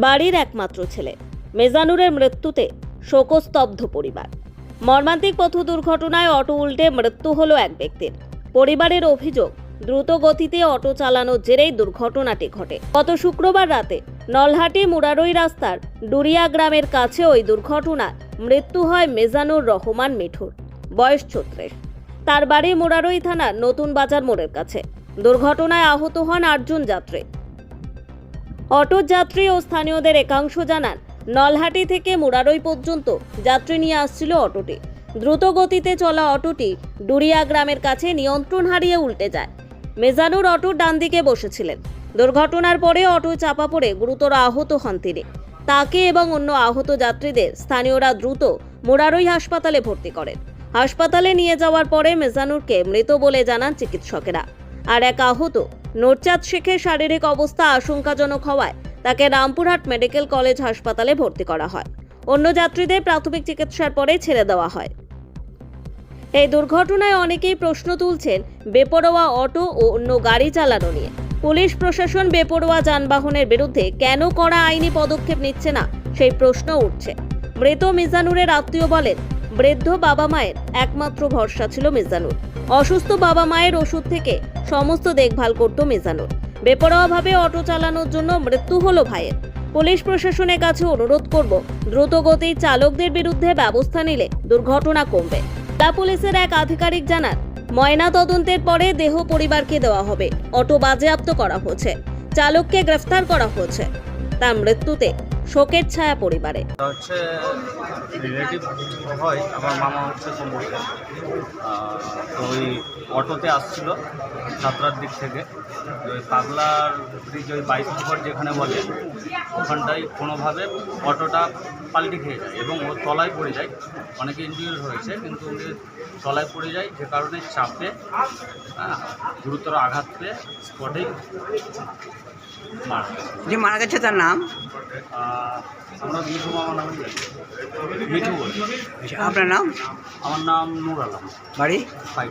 বাড়ির একমাত্র ছেলে। মেজানুরের মৃত্যুতে শোকস্তব্ধ পরিবার। মর্মান্তিক পথ দুর্ঘটনায় অটো উল্টে মৃত্যু হলো এক ব্যক্তির। পরিবারের অভিযোগ দ্রুত গতিতে অটো চালানোর জেরেই দুর্ঘটনাটি ঘটে। গত শুক্রবার রাতে নলহাটি মুরারই রাস্তার ডুরিয়া গ্রামের কাছে ওই দুর্ঘটনায় মৃত্যু হয় মেজানুর রহমান মিঠুর, বয়স ছত্রিশ। তার বাড়ি মুরারই থানার নতুন বাজার মোড়ের কাছে। দুর্ঘটনায় আহত হন আটজন যাত্রী। অটোর যাত্রী ও স্থানীয়দের একাংশ জানান, নলহাটি থেকে মুরারই পর্যন্ত যাত্রী নিয়ে আসছিল অটোটি। দ্রুত গতিতে চলা অটোটি ডুরিয়া গ্রামের কাছে নিয়ন্ত্রণ হারিয়ে উল্টে যায়। মেজানুর অটোর ডান দিকে বসেছিলেন। দুর্ঘটনার পরে অটো চাপা পড়ে গুরুতর আহত হন তিনি। তাকে এবং অন্য আহত যাত্রীদের স্থানীয়রা দ্রুত মুরারই হাসপাতালে ভর্তি করেন। হাসপাতালে নিয়ে যাওয়ার পরে মেজানুরকে মৃত বলে জানান চিকিৎসকেরা। আর এক আহত নোরচাঁদ শেখের শারীরিক অবস্থা আশঙ্কাজনক হওয়ায় তাকে রামপুরহাট মেডিকেল কলেজ হাসপাতালে ভর্তি করা হয়। অন্য যাত্রীদের প্রাথমিক চিকিৎসার পরে ছেড়ে দেওয়া হয়। এই দুর্ঘটনায় অনেকেই প্রশ্ন তুলছেন বেপরোয়া অটো ও অন্য গাড়ি চালানো নিয়ে। পুলিশ প্রশাসন বেপরোয়া যানবাহনের বিরুদ্ধে কেন কড়া আইনি পদক্ষেপ নিচ্ছে না সেই প্রশ্ন উঠছে। মৃত মিজানুরের আত্মীয় বলেন বৃদ্ধ বাবা মায়ের একমাত্র ভরসা ছিল মিজানুর। অসুস্থ বাবা মায়ের ওষুধ থেকে সমস্ত দেখভাল করত মিজানুর। বেপরোয়াভাবে অটো চালানোর জন্য মৃত্যু হলো ভাইয়ের। পুলিশ প্রশাসনের কাছে অনুরোধ করব দ্রুতগতি চালকদের বিরুদ্ধে ব্যবস্থা নিলে দুর্ঘটনা কমবে। তা পুলিশের এক আধিকারিক জানান, ময়না তদন্তের পরে দেহ পরিবারকে দেওয়া হবে। অটো বাজেয়াপ্ত করা হয়েছে চালককে গ্রেফতার করা হয়েছে তার মৃত্যুতে শোকের ছায়া পরিবারে। হচ্ছে রিলেটিভ হয় আমার মামা হচ্ছে সম্পর্কে তো ওই অটোতে আসছিল সাতটার দিক থেকে। ওই পাগলার ব্রিজ ওই বাইশ নম্বর যেখানে বলে ওখানটায় কোনোভাবে অটোটা পাল্টি খেয়ে যায় এবং ও তলায় পড়ে যায়। অনেকে ইঞ্জুরি হয়েছে কিন্তু উনি তলায় পড়ে যায় যে কারণে চাপে হ্যাঁ, গুরুতর আঘাত পেয়ে স্পটেই মারা গেছে। যে মারা গেছে তার নাম? আমরা মিঠু মামা নামে জানি। মিঠু বলি। আপনার নাম? আমার নাম নূর আলম। বাড়ি? ফাইভ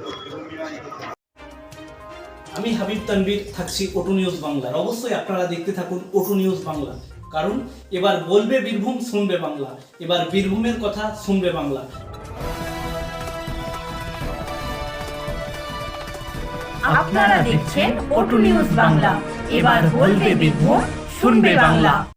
আমি হাবিব তানভীর থাকছি ওটু নিউজ বাংলায় অবশ্যই আপনারা দেখতে থাকুন ওটু নিউজ বাংলা। কারণ এবার বলবে বীরভূম শুনবে বাংলা। এবার বীরভূমের কথা শুনবে বাংলা। আপনারা দেখছেন ওটু নিউজ বাংলা। এবার বলবে বীরভূম শুনবে বাংলা।